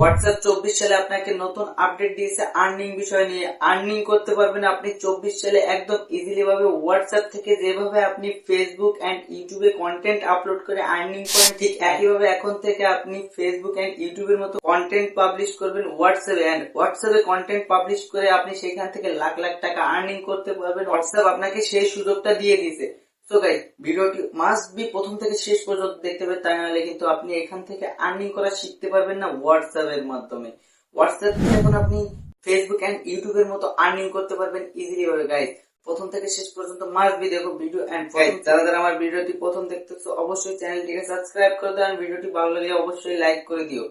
WhatsApp চব্বিশ সালে আপনাকে নতুন আপডেট দিয়েছে আর্নিং বিষয় নিয়ে। আর্নিং করতে পারবেন আপনি চব্বিশ সালে একদম ইজিলি ভাবে হোয়াটসঅ্যাপ থেকে যেভাবে আপনি ফেসবুক এন্ড ইউটিউবে কন্টেন্ট আপলোড করে আর্নিং করেন, ঠিক একইভাবে এখন থেকে আপনি ফেসবুক এন্ড ইউটিউবের মতো কন্টেন্ট পাবলিশ করবেন হোয়াটসঅ্যাপে এন্ড হোয়াটসঅ্যাপে কন্টেন্ট পাবলিশ করে আপনি সেখান থেকে লাখ লাখ টাকা আর্নিং করতে পারবেন। হোয়াটসঅ্যাপ আপনাকে সেই সুযোগটা দিয়ে দিয়েছে। তো গাইস ভিডিওটি মাস্ট বি প্রথম থেকে শেষ পর্যন্ত দেখতে হবে তাই নাহলে কিন্তু আপনি এখান থেকে আর্নিং করা শিখতে পারবেন না হোয়াটসঅ্যাপ এর মাধ্যমে। হোয়াটসঅ্যাপ থেকে এখন আপনি ফেসবুক এন্ড ইউটিউবের মতো আর্নিং করতে পারবেন ইজিলি ভাবে গাইস প্রথম থেকে শেষ পর্যন্ত মাস্ট বি দেখো ভিডিও এন্ড যারা যারা আমার ভিডিওটি প্রথম দেখতেছো অবশ্যই চ্যানেলটিকে সাবস্ক্রাইব করে দাও ভিডিওটি ভালো লাগলে অবশ্যই লাইক করে দিও।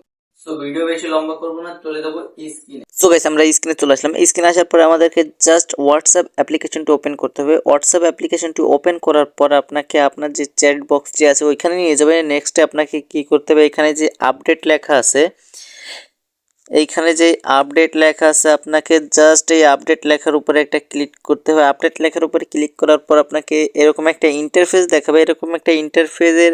সো ভিডিও বেশি লম্বা করব না চলে যাব স্ক্রিনে সো গাইস আমরা স্ক্রিনে চলে আসলাম। স্ক্রিনে আসার পরে আমাদেরকে জাস্ট হোয়াটসঅ্যাপ অ্যাপ্লিকেশনটি ওপেন করতে হবে। হোয়াটসঅ্যাপ অ্যাপ্লিকেশনটি ওপেন করার পর আপনাকে আপনার যে চ্যাট বক্সটি আছে, ওইখানে নিয়ে যাবে। নেক্সটে আপনাকে কি করতে হবে? এখানে যে আপডেট লেখা আছে, এইখানে যে আপডেট লেখা আছে, আপনাকে জাস্ট এই আপডেট লেখার উপরে একটা ক্লিক করতে হবে। আপডেট লেখার উপরে ক্লিক করার পর আপনাকে এরকম একটা ইন্টারফেস দেখাবে। এরকম একটা ইন্টারফেসের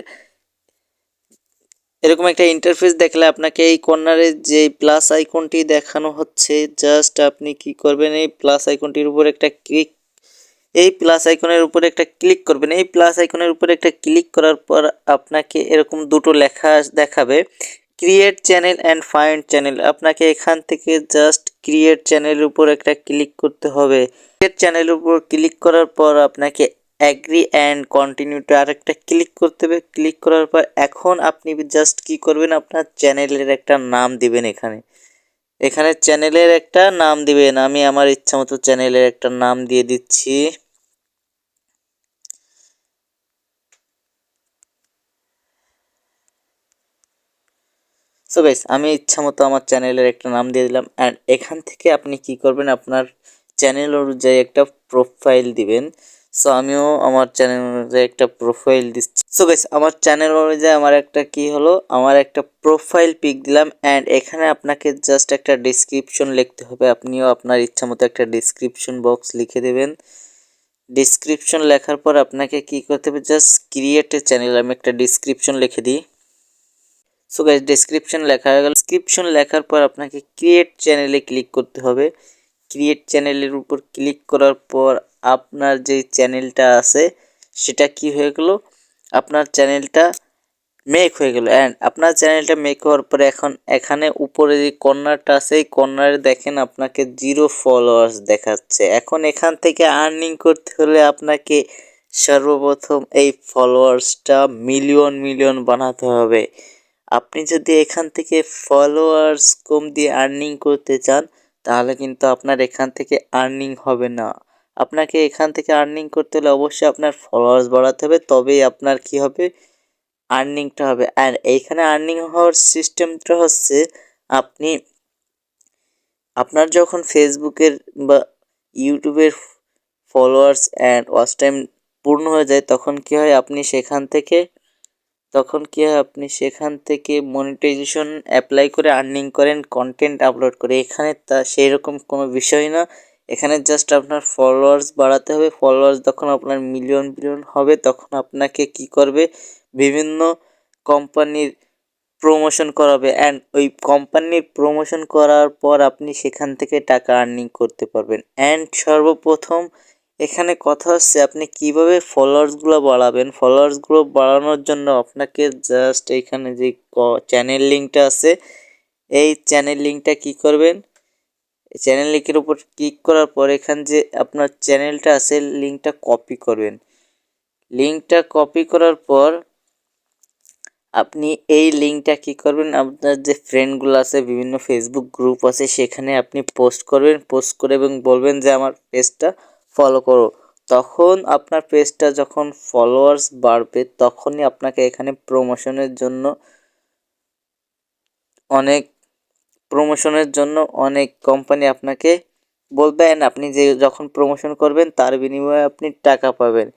এরকম একটা ইন্টারফেস দেখলে আপনাকে এই কর্নারে যে প্লাস আইকনটি দেখানো হচ্ছে জাস্ট আপনি কি করবেন, এই প্লাস আইকনটির উপর একটা ক্লিক এই প্লাস আইকনের উপরে একটা ক্লিক করবেন। এই প্লাস আইকনের উপরে একটা ক্লিক করার পর আপনাকে এরকম দুটো লেখা দেখাবে create channel and find channel আপনাকে এখান থেকে জাস্ট ক্রিয়েট চ্যানেলের উপর একটা ক্লিক করতে হবে। ক্রিয়েট চ্যানেলের উপর ক্লিক করার পর আপনাকে অ্যাগ্রি অ্যান্ড কন্টিনিউতে আরেকটা ক্লিক করতে হবে। ক্লিক করার পর এখন আপনি জাস্ট কি করবেন? আপনার চ্যানেলের একটা নাম দিবেন এখানে। এখানে চ্যানেলের একটা নাম দিবেন। আমি আমার ইচ্ছা মতো চ্যানেলের একটা নাম দিয়ে দিচ্ছি। সো গাইস আমি ইচ্ছা মতো আমার চ্যানেলের একটা নাম দিয়ে দিলাম। অ্যান্ড এখান থেকে আপনি কি করবেন? আপনার চ্যানেল অনুযায়ী একটা প্রোফাইল দিবেন। সো আমিও আমার চ্যানেল অনুযায়ী একটা প্রোফাইল দিচ্ছি। সো গাইস আমার চ্যানেল অনুযায়ী আমার একটা কি হলো? আমার একটা প্রোফাইল পিক দিলাম অ্যান্ড এখানে আপনাকে জাস্ট একটা ডিসক্রিপশন লিখতে হবে। আপনিও আপনার ইচ্ছা মতো একটা ডিসক্রিপশন বক্স লিখে দেবেন। ডিসক্রিপশন লেখার পর আপনাকে কি করতে হবে? জাস্ট ক্রিয়েট এ চ্যানেল আমি একটা ডিসক্রিপশন লিখে দিই। সো গাইস ডিসক্রিপশন লেখা হয়ে গেল। ডিসক্রিপশন লেখার পর আপনাকে ক্রিয়েট চ্যানেলে ক্লিক করতে হবে। ক্রিয়েট চ্যানেলের উপর ক্লিক করার পর আপনার যে চ্যানেলটা আছে, সেটা কি হয়ে গেল? আপনার চ্যানেলটা মেক হয়ে গেল। অ্যান্ড আপনার চ্যানেলটা মেক হওয়ার পরে এখন, এখানে উপরে যে কর্নারটা আছে, এই কর্নারে দেখেন আপনাকে জিরো ফলোয়ার্স দেখাচ্ছে। এখন এখান থেকে আর্নিং করতে হলে আপনাকে সর্বপ্রথম এই ফলোয়ার্সটা মিলিয়ন মিলিয়ন বানাতে হবে। আপনি যদি এখান থেকে ফলোয়ার্স কম দিয়ে আর্নিং করতে চান, তাহলে কিন্তু আপনার এখান থেকে আর্নিং হবে না। আপনাকে এখান থেকে আর্নিং করতে হলে অবশ্যই আপনার ফলোয়ার্স বাড়াতে হবে, তবেই আপনার কি হবে? আর্নিংটা হবে। আর এইখানে আর্নিং হওয়ার সিস্টেমটা হচ্ছে আপনি, আপনার যখন ফেসবুকের বা ইউটিউবের ফলোয়ার্স অ্যান্ড ওয়াচ টাইম পূর্ণ হয়ে যায়, তখন কি হয়? আপনি সেখান থেকে, তখন কি হয়? আপনি সেখান থেকে মনিটাইজেশন অ্যাপ্লাই করে আর্নিং করেন কন্টেন্ট আপলোড করে। এখানে তা সেই রকম কোনো বিষয় না। এখানে জাস্ট আপনার ফলোয়ার্স বাড়াতে হবে। ফলোয়ার্স যখন আপনার মিলিয়ন মিলিয়ন হবে, তখন আপনাকে কি করবে? বিভিন্ন কোম্পানির প্রমোশন করাবে। অ্যান্ড ওই কোম্পানির প্রমোশন করার পর আপনি সেখান থেকে টাকা আর্নিং করতে পারবেন। অ্যান্ড সর্বপ্রথম এখানে কথা হচ্ছে, আপনি কীভাবে ফলোয়ার্সগুলো বাড়াবেন? ফলোয়ার্সগুলো বাড়ানোর জন্য আপনাকে জাস্ট এখানে যে চ্যানেল লিঙ্কটা আছে, এই চ্যানেল লিঙ্কটা কি করবেন? চ্যানেল লিঙ্কের উপর ক্লিক করার পর এখান যে আপনার চ্যানেলটা আছে লিঙ্কটা কপি করবেন। লিঙ্কটা কপি করার পর আপনি এই লিঙ্কটা কি করবেন? আপনার যে ফ্রেন্ডগুলো আছে, বিভিন্ন ফেসবুক গ্রুপ আছে, সেখানে আপনি পোস্ট করবেন। পোস্ট করে এবং বলবেন যে, আমার পেজটা ফলো করো। তখন আপনার পেজটা যখন ফলোয়ার্স বাড়বে, তখনই আপনাকে এখানে প্রমোশনের জন্য অনেক প্রমোশনের জন্য অনেক কোম্পানি আপনাকে বলবেন, আপনি যে যখন প্রমোশন করবেন, তার বিনিময়ে আপনি টাকা পাবেন।